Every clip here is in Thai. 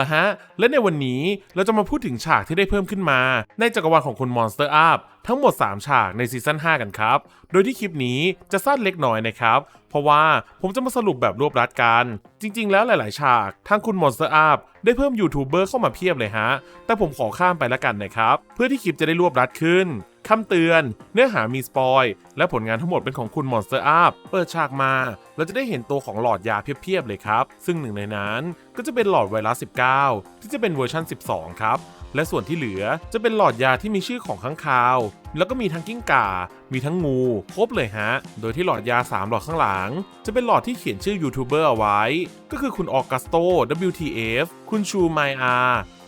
นะฮะและในวันนี้เราจะมาพูดถึงฉากที่ได้เพิ่มขึ้นมา ในจักรวาลของคุณ Monster Up ทั้งหมด 3 ฉากในซีซั่น5 กันครับ โดยที่คลิปนี้จะสั้นเล็กน้อยนะครับ เพราะว่าผมจะมาสรุปแบบรวบรัดกัน จริงๆ แล้วหลายๆ ฉากทางคุณ Monster Up ได้เพิ่มยูทูบเบอร์เข้ามาเพียบเลยฮะ แต่ผมขอข้ามไปล้วกันนะครับ เพื่อที่คลิปจะได้รวบรัดขึ้น คำเตือน เนื้อหามีสปอยและผลงานทั้งหมดเป็นของคุณ Monster Up เปิดฉากมา เราจะได้เห็นตัวของหลอดยาเพียบๆเลยครับ ซึ่งหนึ่งในนั้นก็จะเป็นหลอดไวรัส 19 ที่จะเป็นเวอร์ชัน12 ครับ และส่วนที่เหลือจะเป็นหลอดยาที่มีชื่อของข้างคาว แล้วก็มีทั้งกิ้งก่า มีทั้งงู ครบเลยฮะ โดยที่หลอดยา 3 หลอดข้างหลัง จะเป็นหลอดที่เขียนชื่อยูทูบเบอร์เอาไว้ ก็คือคุณออกัสโต WTF คุณชูไมอา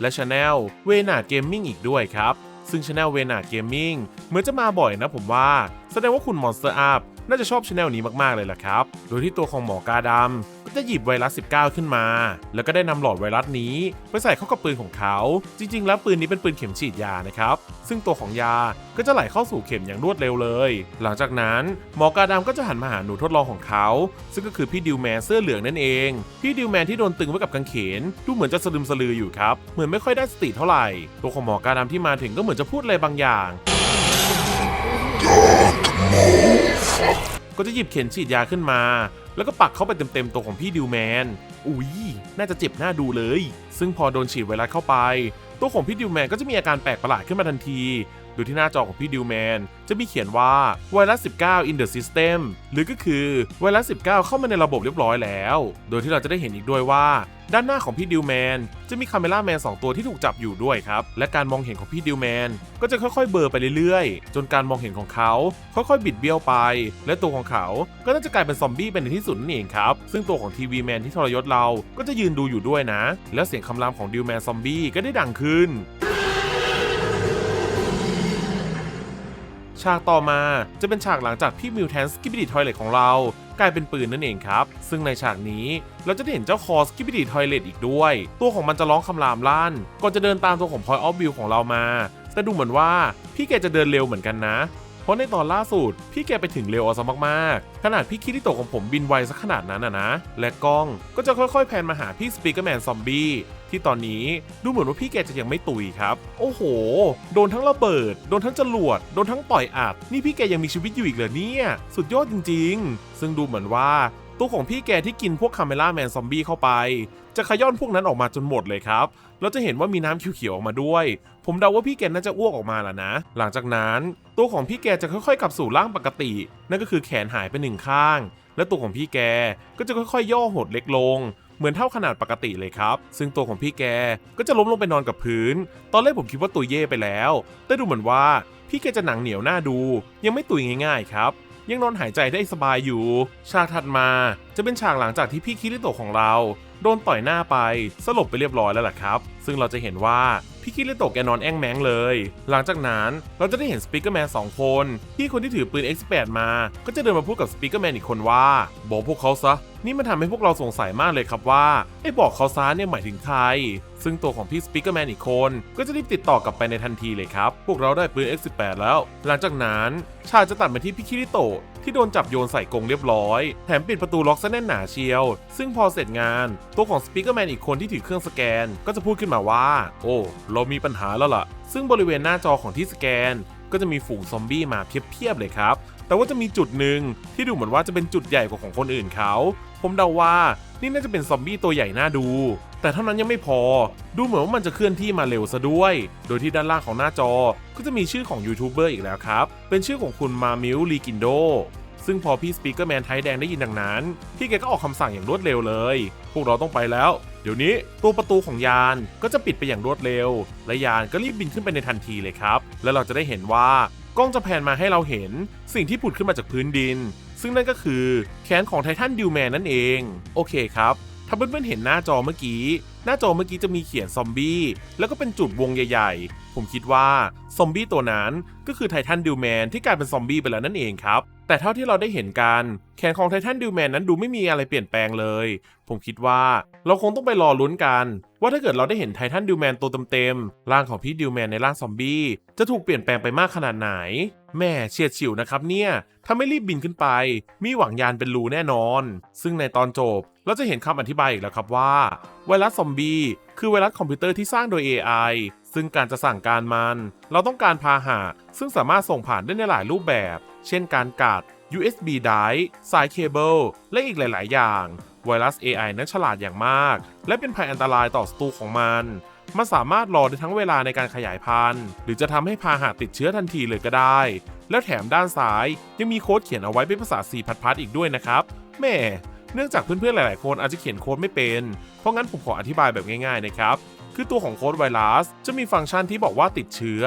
และชาแนลเวนาเกมมิ่งอีกด้วยครับ ซึ่งช anel เวนาเกมมิ่งเหมือนจะมาบ่อยนะผมว่า แสดงว่าคุณ Monster Up น่าจะชอบช anel นี้มากๆเลยล่ะครับ โดยที่ตัวของหมอกาดำ จะหยิบไวรัส 19 ขึ้นมา แล้วก็ได้นำหลอดไวรัสนี้ไปใส่เข้ากับปืนของเขา จริง ๆ แล้วปืนนี้เป็นปืนเข็มฉีดยานะครับ ซึ่งตัวของยาก็จะไหลเข้าสู่เข็มอย่างรวดเร็วเลย หลังจากนั้นหมอกาดำก็จะหันมาหาหนูทดลองของเขา ซึ่งก็คือพี่ดิวแมนเสื้อเหลืองนั่นเอง พี่ดิวแมนที่โดนตึงไว้กับกางเขน ดูเหมือนจะสลืมสลืออยู่ครับ เหมือนไม่ค่อยได้สติเท่าไหร่ ตัวของหมอกาดำที่มาถึงก็เหมือนจะพูดอะไรบางอย่าง ก็จะหยิบเข็มฉีดยาขึ้นมา แล้วก็ปักเข้าไปเต็มๆตัวของพี่ดิวแมน อุ๊ยน่าจะเจ็บหน้าดูเลย ซึ่งพอโดนฉีดไวรัสเข้าไป ตัวของพี่ดิวแมนก็จะมีอาการแปลกประหลาดขึ้นมาทันที โดยที่หน้าจอของพี่ดิวแมนจะมีเขียนว่าไวรัส 19 in the system หรือก็คือไวรัส 19 เข้ามาในระบบเรียบร้อยแล้ว โดยที่เราจะได้เห็นอีกด้วยว่า ด้านหน้าของพี่ดิวแมนจะมีคาเมล่าแมน2ตัวที่ถูกจับอยู่ด้วยครับ และการมองเห็นของพี่ดิวแมนก็จะค่อยๆเบลอไปเรื่อยๆ จนการมองเห็นของเขาค่อยๆบิดเบี้ยวไป และตัวของเขาก็น่าจะกลายเป็นซอมบี้เป็นในที่สุดนั่นเองครับ ซึ่งตัวของทีวีแมนที่ทรยศเราก็จะยืนดูอยู่ด้วยนะ และเสียงคำรามของดิวแมนซอมบี้ก็ได้ดังขึ้น ฉากต่อมาจะเป็นฉากหลังจากพี่มิวแทนสกิบิดีทอยเลตของเรา กลายเป็นปืนนั่นเองครับ ซึ่งในฉากนี้เราจะได้เห็นเจ้าคอสกิบิดีทอยเลตอีกด้วย ตัวของมันจะร้องคำรามลั่นก่อนจะเดินตามตัวของพอยออฟวิวของเรามา แต่ดูเหมือนว่าพี่แกจะเดินเร็วเหมือนกันนะ เพราะในตอนล่าสุดพี่แกไปถึงเร็วเอาซะมากๆ ขนาดพี่คิริโตของผมบินไวสักขนาดนั้นอะนะ และกล้องก็จะค่อยๆแพนมาหาพี่สปีกเกอร์แมนซอมบี้ ที่ตอนนี้ดูเหมือนว่าพี่แกจะยังไม่ตุยครับ โอ้โห โดนทั้งระเบิด โดนทั้งจรวด โดนทั้งต่อยอัด นี่พี่แกยังมีชีวิตอยู่อีกเหรอเนี่ย สุดยอดจริง ๆ ซึ่งดูเหมือนว่าตัวของพี่แกที่กินพวกคาเมล่าแมนซอมบี้เข้าไป จะขย้อนพวกนั้นออกมาจนหมดเลยครับเราจะเห็นว่ามีน้ำเขียวๆออกมาด้วย ผมเดาว่าพี่แกน่าจะอ้วกออกมาแล้วนะ หลังจากนั้น ตัวของพี่แกจะค่อยๆกลับสู่ร่างปกติ นั่นก็คือแขนหายไปหนึ่งข้าง และตัวของพี่แกก็จะค่อยๆย่อหดเล็กลง เหมือนเท่าขนาดปกติเลยครับ ซึ่งตัวของพี่แกก็จะล้มลงไปนอนกับพื้น ตอนแรกผมคิดว่าตุยเย่ไปแล้ว แต่ดูเหมือนว่าพี่แกจะหนังเหนียวหน้าดู ยังไม่ตุยง่ายๆครับยังนอนหายใจได้สบายอยู่ ฉากถัดมาจะเป็นฉากหลังจากที่พี่คิริโตะของเรา โดนต่อยหน้าไป สลบไปเรียบร้อยแล้วล่ะครับ ซึ่งเราจะเห็นว่าพี่คิริโตะแกนอนแอ้งแมงเลย หลังจากนั้นเราจะได้เห็นสปีกเกอร์แมนสองคนพี่คนที่ถือปืน X8 มา ก็จะเดินมาพูดกับสปีกเกอร์แมนอีกคนว่า บอกพวกเขาซะ นี่มันทำให้พวกเราสงสัยมากเลยครับว่าไอ้บอกเขาซะเนี่ยหมายถึงใคร ซึ่งตัวของพี่สปีกเกอร์แมนอีกคน ก็จะรีบติดต่อกลับไปในทันทีเลยครับ พวกเราได้ปืน X18 แล้ว หลังจากนั้นฉาจะตัดมาที่พี่คิริโตะที่โดนจับโยนใส่กรงเรียบร้อย แถมปิดประตูล็อกซะแน่นหนาเชียว ซึ่งพอเสร็จงาน ตัวของสปีกเกอร์แมนอีกคนที่ถือเครื่องสแกน ก็จะพูดขึ้นมาว่า โอ้ เรามีปัญหาแล้วล่ะ ซึ่งบริเวณหน้าจอของที่สแกน ก็จะมีฝูงซอมบี้มาเพียบๆเลยครับ แต่ว่าจะมีจุดหนึ่งที่ดูเหมือนว่าจะเป็นจุดใหญ่กว่าของคนอื่นเขา ผมเดาว่านี่น่าจะเป็นซอมบี้ตัวใหญ่น่าดู แต่เท่านั้นยังไม่พอ ดูเหมือนว่ามันจะเคลื่อนที่มาเร็วซะด้วย โดยที่ด้านล่างของหน้าจอ ก็จะมีชื่อของยูทูบเบอร์อีกแล้วครับ เป็นชื่อของคุณมามิลลีกินโดซึ่งพอพี่สปีกเกอร์แมนไทยแดงได้ยินดังนั้น พี่แกก็ออกคำสั่งอย่างรวดเร็วเลย พวกเราต้องไปแล้ว เดี๋ยวนี้ตัวประตูของยานก็จะปิดไปอย่างรวดเร็ว และยานก็รีบบินขึ้นไปในทันทีเลยครับ และเราจะได้เห็นว่ากล้องจะแพนมาให้เราเห็นสิ่งที่ผุดขึ้นมาจากพื้นดิน ซึ่งนั่นก็คือแขนของไททันดิวแมนนั่นเอง โอเคครับ ถ้าเพื่อนๆเห็นหน้าจอเมื่อกี้ หน้าจอเมื่อกี้จะมีเขียนซอมบี้ แล้วก็เป็นจุดวงใหญ่ๆ ผมคิดว่าซอมบี้ตัวนั้นก็คือไททันดิวแมนที่กลายเป็นซอมบี้ไปแล้วนั่นเองครับ แต่เท่าที่เราได้เห็นกันแขนของไททันดิวแมนนั้นดูไม่มีอะไรเปลี่ยนแปลงเลย ผมคิดว่าเราคงต้องไปรอลุ้นกัน ว่าถ้าเกิดเราได้เห็นไททันดิวแมนตัวเต็มๆร่างของพี่ดิวแมนในร่างซอมบี้ จะถูกเปลี่ยนแปลงไปมากขนาดไหน แม่เฉียดฉิวนะครับเนี่ย ถ้าไม่รีบบินขึ้นไป มีหวังยานเป็นรูแน่นอน ซึ่งในตอนจบเราจะเห็นคำอธิบายอีกแล้วครับว่า ไวรัสซอมบี้คือไวรัสคอมพิวเตอร์ที่สร้างโดย AI ซึ่งการจะสั่งการมัน เราต้องการพาหะซึ่งสามารถส่งผ่านได้ในหลายรูปแบบ เช่นการกัด USB drive สายเคเบิลและอีกหลาย ๆ อย่าง ไวรัส AI นั้นฉลาดอย่างมาก และเป็นภัยอันตรายต่อศัตรูของมัน มันสามารถรอได้ทั้งเวลาในการขยายพันธุ์ หรือจะทำให้พาหะติดเชื้อทันทีเลยก็ได้ แล้วแถมด้านซ้าย ยังมีโค้ดเขียนเอาไว้เป็นภาษา C พัดๆอีกด้วยนะครับแม่เนื่องจากเพื่อน ๆ หลาย ๆ คนอาจจะเขียนโค้ดไม่เป็น เพราะงั้นผมขออธิบายแบบง่าย ๆ นะครับคือตัวของโค้ดไวรัสจะมีฟังก์ชันที่บอกว่าติดเชื้อ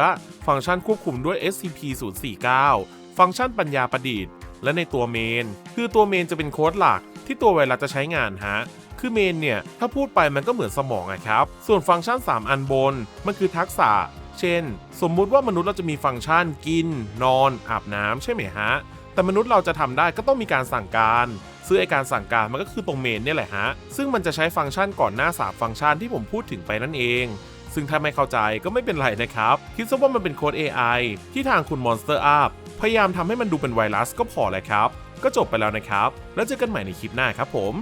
ฟังก์ชันควบคุมด้วย SCP-049 ฟังก์ชันปัญญาประดิษฐ์ และในตัวเมน คือตัวเมนจะเป็นโค้ดหลักที่ตัวไวรัสจะใช้งานฮะ คือเมนเนี่ย ถ้าพูดไปมันก็เหมือนสมองอะครับ ส่วนฟังก์ชัน 3 อันบน มันคือทักษะ เช่น สมมุติว่ามนุษย์เราจะมีฟังก์ชันกิน นอน อาบน้ำใช่ไหมฮะ แต่มนุษย์เราจะทำได้ก็ต้องมีการสั่งการซึ่งไอการสั่งการมันก็คือตรงเมนเนี่ยแหละฮะ ซึ่งมันจะใช้ฟังก์ชันก่อนหน้าสามฟังก์ชันที่ผมพูดถึงไปนั่นเอง ซึ่งถ้าไม่เข้าใจก็ไม่เป็นไรนะครับ คิดซะว่ามันเป็นโค้ด AI ที่ทางคุณ Monster Up พยายามทำให้มันดูเป็นไวรัสก็พอเละครับ ก็จบไปแล้วนะครับ แล้วเจอกันใหม่ในคลิปหน้าครับผม